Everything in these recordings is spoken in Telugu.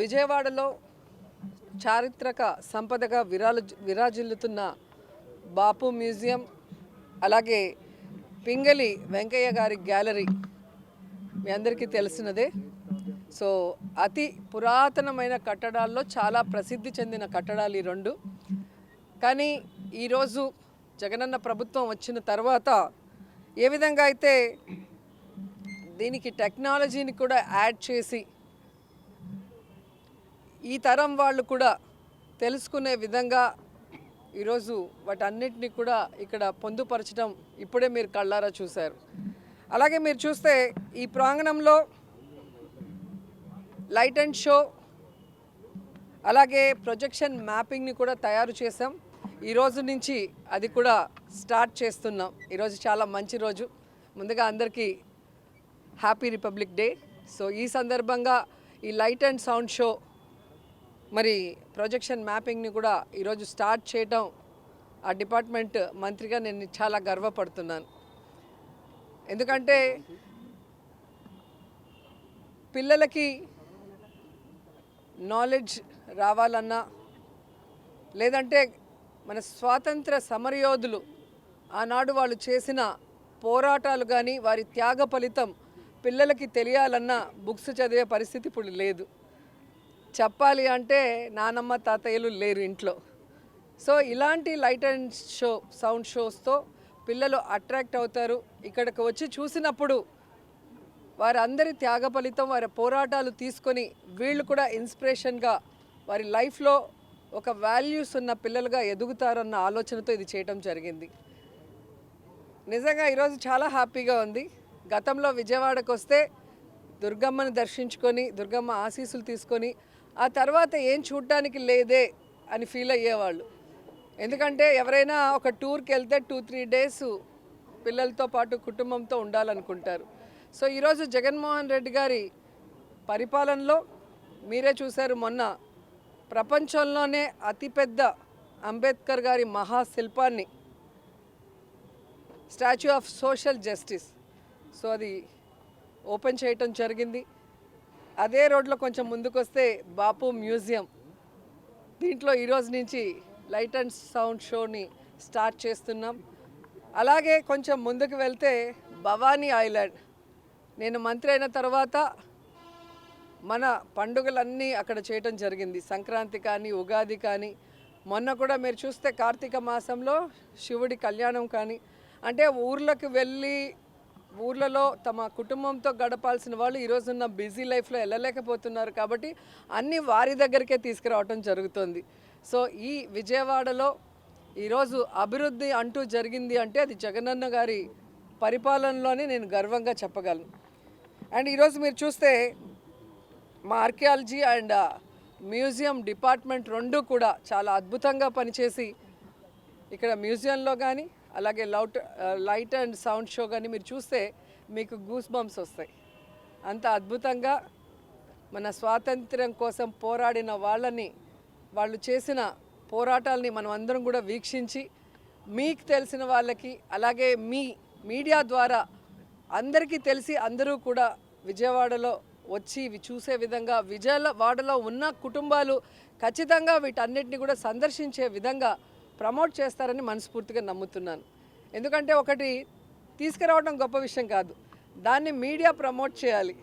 విజయవాడలో చారిత్రక సంపదగా విరాలు విరాజిల్లుతున్న బాపు మ్యూజియం అలాగే పింగళి వెంకయ్య గారి గ్యాలరీ మీ అందరికీ తెలిసినదే. సో అతి పురాతనమైన కట్టడాల్లో చాలా ప్రసిద్ధి చెందిన కట్టడాలు ఈ రెండు. కానీ ఈరోజు జగనన్న ప్రభుత్వం వచ్చిన తర్వాత ఏ విధంగా అయితే దీనికి టెక్నాలజీని కూడా యాడ్ చేసి ఈ తరం వాళ్ళు కూడా తెలుసుకునే విధంగా ఈరోజు వాటన్నిటిని కూడా ఇక్కడ పొందుపరచడం ఇప్పుడే మీరు కళ్ళారా చూశారు. అలాగే మీరు చూస్తే ఈ ప్రాంగణంలో లైట్ అండ్ షో అలాగే ప్రొజెక్షన్ మ్యాపింగ్ని కూడా తయారు చేసాం ఈరోజు నుంచి అది కూడా స్టార్ట్ చేస్తున్నాం. ఈరోజు చాలా మంచి రోజు. ముందుగా అందరికీ హ్యాపీ రిపబ్లిక్ డే. సో ఈ సందర్భంగా ఈ లైట్ అండ్ సౌండ్ షో మరి ప్రొజెక్షన్ మ్యాపింగ్ని కూడా ఈరోజు స్టార్ట్ చేయటం ఆ డిపార్ట్మెంట్ మంత్రిగా నేను చాలా గర్వపడుతున్నాను. ఎందుకంటే పిల్లలకి నాలెడ్జ్ రావాలన్నా లేదంటే మన స్వాతంత్ర సమరయోధులు ఆనాడు వాళ్ళు చేసిన పోరాటాలు కానీ వారి త్యాగ ఫలితం పిల్లలకి తెలియాలన్నా బుక్స్ చదివే పరిస్థితి ఇప్పుడు లేదు. చెప్పాలి అంటే నానమ్మ తాతయ్యలు లేరు ఇంట్లో. సో ఇలాంటి లైట్ అండ్ షో సౌండ్ షోస్తో పిల్లలు అట్రాక్ట్ అవుతారు. ఇక్కడికి వచ్చి చూసినప్పుడు వారందరి త్యాగ ఫలితం వారి పోరాటాలు తీసుకొని వీళ్ళు కూడా ఇన్స్పిరేషన్గా వారి లైఫ్లో ఒక వాల్యూస్ ఉన్న పిల్లలుగా ఎదుగుతారన్న ఆలోచనతో ఇది చేయటం జరిగింది. నిజంగా ఈరోజు చాలా హ్యాపీగా ఉంది. గతంలో విజయవాడకు వస్తే దుర్గమ్మని దర్శించుకొని దుర్గమ్మ ఆశీస్సులు తీసుకొని ఆ తర్వాత ఏం చూడటానికి లేదే అని ఫీల్ అయ్యేవాళ్ళు. ఎందుకంటే ఎవరైనా ఒక టూర్కి వెళ్తే టూ త్రీ డేస్ పిల్లలతో పాటు కుటుంబంతో ఉండాలనుకుంటారు. సో ఈరోజు జగన్మోహన్ రెడ్డి గారి పరిపాలనలో మీరే చూశారు మొన్న ప్రపంచంలోనే అతిపెద్ద అంబేద్కర్ గారి మహాశిల్పాన్ని. Statue of social justice. So అది ఓపెన్ చేయటం జరిగింది. అదే రోడ్లో కొంచెం ముందుకొస్తే బాపు మ్యూజియం. దీంట్లో ఈరోజు నుంచి లైట్ అండ్ సౌండ్ షోని స్టార్ట్ చేస్తున్నాం. అలాగే కొంచెం ముందుకు వెళ్తే భవానీ ఐలాండ్. నేను మంత్రి అయిన తర్వాత మన పండుగలన్నీ అక్కడ చేయటం జరిగింది. సంక్రాంతి కానీ ఉగాది కానీ. మొన్న కూడా మీరు చూస్తే కార్తీక మాసంలో శివుడి కళ్యాణం కానీ. అంటే ఊర్లకు వెళ్ళి ఊర్లలో తమ కుటుంబంతో గడపాల్సిన వాళ్ళు ఈరోజున్న బిజీ లైఫ్లో వెళ్ళలేకపోతున్నారు కాబట్టి అన్నీ వారి దగ్గరికే తీసుకురావటం జరుగుతుంది. సో ఈ విజయవాడలో ఈరోజు అభివృద్ధి అంటూ జరిగింది అంటే అది జగనన్న గారి పరిపాలనలోనే నేను గర్వంగా చెప్పగలను. అండ్ ఈరోజు మీరు చూస్తే మా ఆర్కియాలజీ అండ్ మ్యూజియం డిపార్ట్మెంట్ రెండు కూడా చాలా అద్భుతంగా పనిచేసి ఇక్కడ మ్యూజియంలో కానీ అలాగే లౌట్ లైట్ అండ్ సౌండ్ షో కానీ మీరు చూస్తే మీకు గూస్ బంప్స్ వస్తాయి. అంత అద్భుతంగా మన స్వాతంత్ర్యం కోసం పోరాడిన వాళ్ళని వాళ్ళు చేసిన పోరాటాలని మనం అందరం కూడా వీక్షించి మీకు తెలిసిన వాళ్ళకి అలాగే మీ మీడియా ద్వారా అందరికీ తెలిసి అందరూ కూడా విజయవాడలో వచ్చి ఇవి చూసే విధంగా విజయవాడలో ఉన్న కుటుంబాలు ఖచ్చితంగా వీటన్నిటిని కూడా సందర్శించే విధంగా ప్రమోట్ చేస్తారని మనస్ఫూర్తిగా నమ్ముతున్నాను. ఎందుకంటే ఒకటి తీసుకురావడం గొప్ప విషయం కాదు. దాన్ని మీడియా ప్రమోట్ చేయాలి.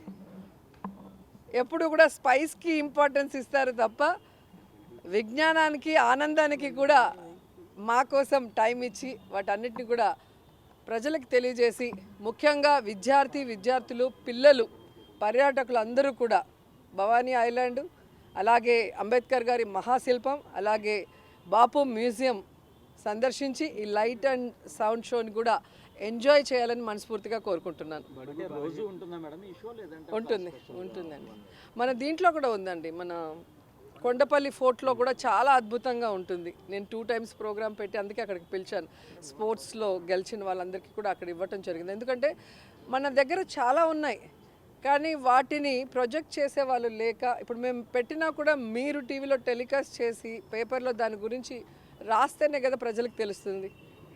ఎప్పుడు కూడా స్పైస్కి ఇంపార్టెన్స్ ఇస్తారు తప్ప విజ్ఞానానికి ఆనందానికి కూడా మా కోసం టైం ఇచ్చి వాటన్నిటిని కూడా ప్రజలకు తెలియజేసి ముఖ్యంగా విద్యార్థి విద్యార్థులు పిల్లలు పర్యాటకులు అందరూ కూడా భవానీ ఐలాండ్ అలాగే అంబేద్కర్ గారి మహాశిల్పం అలాగే బాపు మ్యూజియం సందర్శించి ఈ లైట్ అండ్ సౌండ్ షోని కూడా ఎంజాయ్ చేయాలని మనస్ఫూర్తిగా కోరుకుంటున్నాను. ఉంటుంది ఉంటుందండి. మన దీంట్లో కూడా ఉందండి. మన కొండపల్లి ఫోర్ట్లో కూడా చాలా అద్భుతంగా ఉంటుంది. నేను టూ టైమ్స్ ప్రోగ్రామ్ పెట్టి అందుకే అక్కడికి పిలిచాను. స్పోర్ట్స్లో గెలిచిన వాళ్ళందరికీ కూడా అక్కడ ఇవ్వటం జరిగింది. ఎందుకంటే మన దగ్గర చాలా ఉన్నాయి. కానీ వాటిని ప్రొజెక్ట్ చేసే వాళ్ళు లేక ఇప్పుడు మేము పెట్టినా కూడా మీరు టీవీలో టెలికాస్ట్ చేసి పేపర్లో దాని గురించి రాస్తేనే కదా ప్రజలకు తెలుస్తుంది.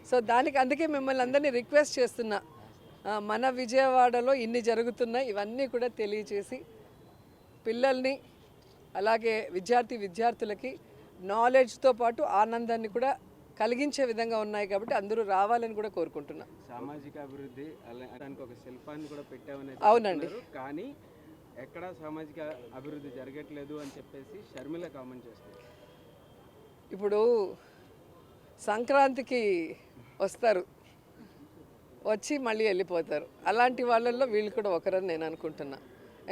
సో దానికి అందుకే మిమ్మల్ని అందరినీ రిక్వెస్ట్ చేస్తున్నా. మన విజయవాడలో ఇన్ని జరుగుతున్నాయి ఇవన్నీ కూడా తెలియచేసి పిల్లల్ని అలాగే విద్యార్థి విద్యార్థులకి నాలెడ్జ్తో పాటు ఆనందాన్ని కూడా కలిగించే విధంగా ఉన్నాయి కాబట్టి అందరూ రావాలని కూడా కోరుకుంటున్నా. సామాజిక అభివృద్ధి దానికి ఒక శిల్పాన్ని కూడా పెట్టామని అవునండి. కానీ ఎక్కడ సామాజిక అభివృద్ధి జరగట్లేదు అని చెప్పేసి షర్మిల కామెంట్ చేస్తారు ఇప్పుడు సంక్రాంతికి వస్తారు. వచ్చి మళ్ళీ వెళ్ళిపోతారు. అలాంటి వాళ్ళల్లో వీళ్ళు కూడా ఒకరని నేను అనుకుంటున్నా.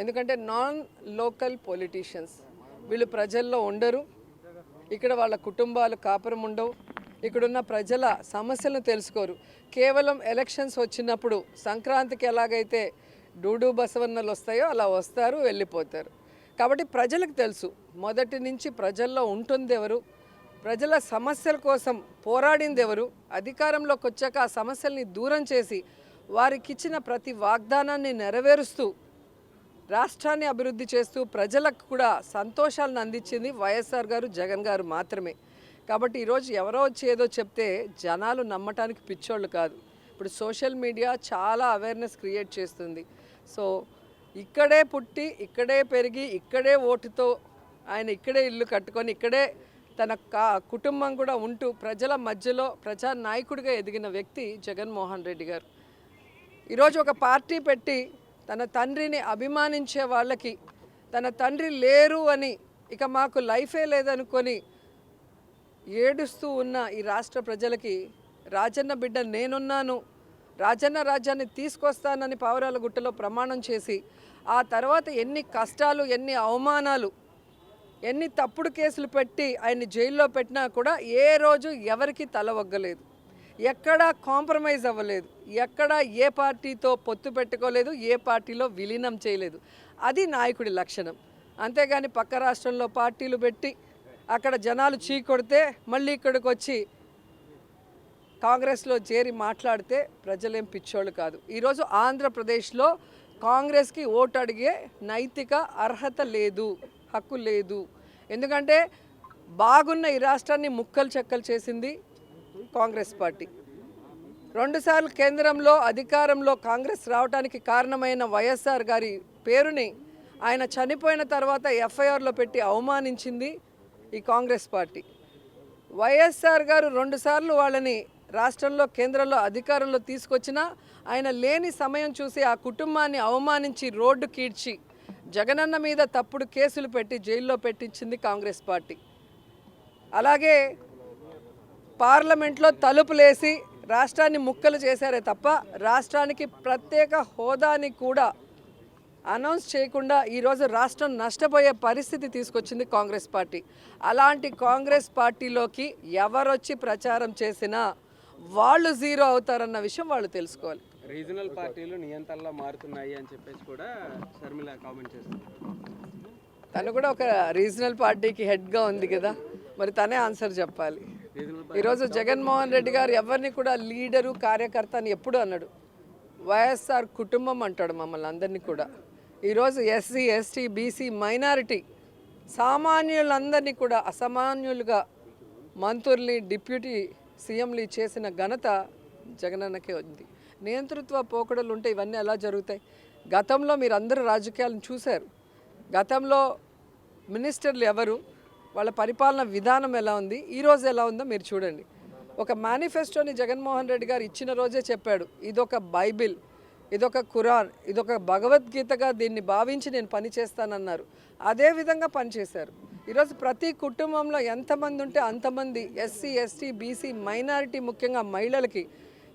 ఎందుకంటే నాన్ లోకల్ పొలిటీషియన్స్ వీళ్ళు ప్రజల్లో ఉండరు. ఇక్కడ వాళ్ళ కుటుంబాలు కాపురం ఉండవు. ఇక్కడున్న ప్రజల సమస్యలను తెలుసుకోరు. కేవలం ఎలక్షన్స్ వచ్చినప్పుడు సంక్రాంతికి ఎలాగైతే డూడు బసవన్నలు వస్తాయో అలా వస్తారు వెళ్ళిపోతారు. కాబట్టి ప్రజలకు తెలుసు మొదటి నుంచి ప్రజల్లో ఉంటుంది ఎవరు ప్రజల సమస్యల కోసం పోరాడింది ఎవరు అధికారంలోకి వచ్చాక ఆ సమస్యల్ని దూరం చేసి వారికి ఇచ్చిన ప్రతి వాగ్దానాన్ని నెరవేరుస్తూ రాష్ట్రాన్ని అభివృద్ధి చేస్తూ ప్రజలకు కూడా సంతోషాలను అందించింది వైఎస్ఆర్ గారు జగన్ గారు మాత్రమే. కాబట్టి ఈరోజు ఎవరో వచ్చి ఏదో చెప్తే జనాలు నమ్మటానికి పిచ్చోళ్ళు కాదు. ఇప్పుడు సోషల్ మీడియా చాలా అవేర్నెస్ క్రియేట్ చేస్తుంది. సో ఇక్కడే పుట్టి ఇక్కడే పెరిగి ఇక్కడే ఓటుతో ఆయన ఇక్కడే ఇల్లు కట్టుకొని ఇక్కడే తన కా కుటుంబం కూడా ఉంటూ ప్రజల మధ్యలో ప్రజా నాయకుడిగా ఎదిగిన వ్యక్తి జగన్మోహన్ రెడ్డి గారు. ఈరోజు ఒక పార్టీ పెట్టి తన తండ్రిని అభిమానించే వాళ్ళకి తన తండ్రి లేరు అని ఇక మాకు లైఫే లేదనుకొని ఏడుస్తూ ఉన్న ఈ రాష్ట్ర ప్రజలకి రాజన్న బిడ్డ నేనున్నాను రాజన్న రాజ్యాన్ని తీసుకొస్తానని పావురాల గుట్టలో ప్రమాణం చేసి ఆ తర్వాత ఎన్ని కష్టాలు ఎన్ని అవమానాలు ఎన్ని తప్పుడు కేసులు పెట్టి ఆయన్ని జైల్లో పెట్టినా కూడా ఏ రోజు ఎవరికి తల ఒగ్గలేదు. ఎక్కడా కాంప్రమైజ్ అవ్వలేదు. ఎక్కడా ఏ పార్టీతో పొత్తు పెట్టుకోలేదు ఏ పార్టీలో విలీనం చేయలేదు. అది నాయకుడి లక్షణం. అంతేగాని పక్క రాష్ట్రంలో పార్టీలు పెట్టి అక్కడ జనాలు చీకొడితే మళ్ళీ ఇక్కడికి వచ్చి కాంగ్రెస్లో చేరి మాట్లాడితే ప్రజలేం పిచ్చోళ్ళు కాదు. ఈరోజు ఆంధ్రప్రదేశ్లో కాంగ్రెస్కి ఓటు అడిగే నైతిక అర్హత లేదు హక్కు లేదు. ఎందుకంటే బాగున్న ఈ రాష్ట్రాన్ని ముక్కలు చెక్కలు చేసింది కాంగ్రెస్ పార్టీ. రెండుసార్లు కేంద్రంలో అధికారంలో కాంగ్రెస్ రావడానికి కారణమైన వైఎస్ఆర్ గారి పేరుని ఆయన చనిపోయిన తర్వాత ఎఫ్ఐఆర్లో పెట్టి అవమానించింది ఈ కాంగ్రెస్ పార్టీ. వైఎస్ఆర్ గారు రెండుసార్లు వాళ్ళని రాష్ట్రంలో కేంద్రంలో అధికారంలో తీసుకొచ్చినా ఆయన లేని సమయం చూసి ఆ కుటుంబాన్ని అవమానించి రోడ్డు కీడ్చి జగనన్న మీద తప్పుడు కేసులు పెట్టి జైల్లో పెట్టించింది కాంగ్రెస్ పార్టీ. అలాగే పార్లమెంట్లో తలుపులేసి రాష్ట్రాన్ని ముక్కలు చేశారే తప్ప రాష్ట్రానికి ప్రత్యేక హోదాని కూడా అనౌన్స్ చేయకుండా ఈరోజు రాష్ట్రం నష్టపోయే పరిస్థితి తీసుకొచ్చింది కాంగ్రెస్ పార్టీ. అలాంటి కాంగ్రెస్ పార్టీలోకి ఎవరొచ్చి ప్రచారం చేసినా వాళ్ళు జీరో అవుతారన్న విషయం వాళ్ళు తెలుసుకోవాలి. రీజనల్ పార్టీలు నియంత్రణలో మారుతున్నాయి అని చెప్పేసి కూడా షర్మిల కామెంట్ చేస్తారు తను కూడా ఒక రీజనల్ పార్టీకి హెడ్గా ఉంది కదా మరి తనే ఆన్సర్ చెప్పాలి. ఈరోజు జగన్మోహన్ రెడ్డి గారు ఎవరిని కూడా లీడరు కార్యకర్త అని ఎప్పుడు అన్నాడు వైఎస్ఆర్ కుటుంబం అంటాడు మమ్మల్ని అందరినీ కూడా. ఈరోజు ఎస్సీ ఎస్టీ బీసీ మైనారిటీ సామాన్యులందరినీ కూడా అసామాన్యులుగా మంత్రుల్ని డిప్యూటీ సీఎంలు చేసిన ఘనత జగనన్నకే ఉంది. నియంతృత్వ పోకడలు ఉంటే ఇవన్నీ ఎలా జరుగుతాయి? గతంలో మీరు అందరూ రాజకీయాలను చూశారు. గతంలో మినిస్టర్లు ఎవరు? వాళ్ళ పరిపాలన విధానం ఎలా ఉంది? ఈ రోజు ఎలా ఉందో మీరు చూడండి. ఒక మేనిఫెస్టోని జగన్మోహన్ రెడ్డి గారు ఇచ్చిన రోజే చెప్పాడు. ఇదొక బైబిల్. ఇదొక ఖురాన్ ఇదొక భగవద్గీతగా దీన్ని భావించి నేను పని చేస్తానన్నారు. అదే విధంగా పనిచేశారు ఈరోజు ప్రతి కుటుంబంలో ఎంతమంది ఉంటే అంతమంది ఎస్సీ ఎస్టీ బీసీ మైనారిటీ ముఖ్యంగా మహిళలకి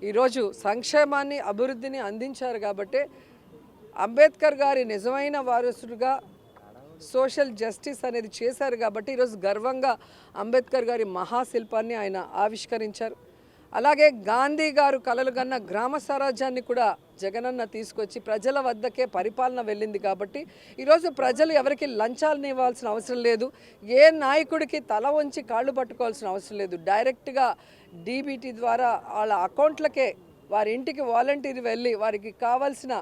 ఈరోజు సంక్షేమాన్ని అభివృద్ధిని అందించారు కాబట్టే అంబేద్కర్ గారి నిజమైన వారసుడుగా సోషల్ జస్టిస్ అనేది చేశారు కాబట్టి ఈరోజు గర్వంగా అంబేద్కర్ గారి మహాశిల్పాన్ని ఆయన ఆవిష్కరించారు. అలాగే గాంధీ గారు కలలు కన్న గ్రామ స్వరాజ్యాన్ని కూడా జగనన్న తీసుకొచ్చి ప్రజల వద్దకే పరిపాలన వెళ్ళింది కాబట్టి ఈరోజు ప్రజలు ఎవరికి లంచాలను ఇవ్వాల్సిన అవసరం లేదు. ఏ నాయకుడికి తల వంచి కాళ్ళు పట్టుకోవాల్సిన అవసరం లేదు. డైరెక్ట్గా డీబీటీ ద్వారా వాళ్ళ అకౌంట్లకే వారి ఇంటికి వాలంటీర్ వెళ్ళి వారికి కావాల్సిన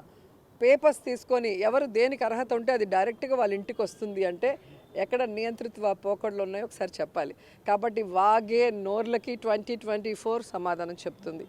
పేపర్స్ తీసుకొని ఎవరు దేనికి అర్హత ఉంటే అది డైరెక్ట్గా వాళ్ళ ఇంటికి వస్తుంది అంటే ఎక్కడ నియంత్రిత్వ పోకడలు ఉన్నాయో ఒకసారి చెప్పాలి. కాబట్టి వాగే నోర్లకి ట్వంటీ ట్వంటీ ఫోర్ సమాధానం చెప్తుంది.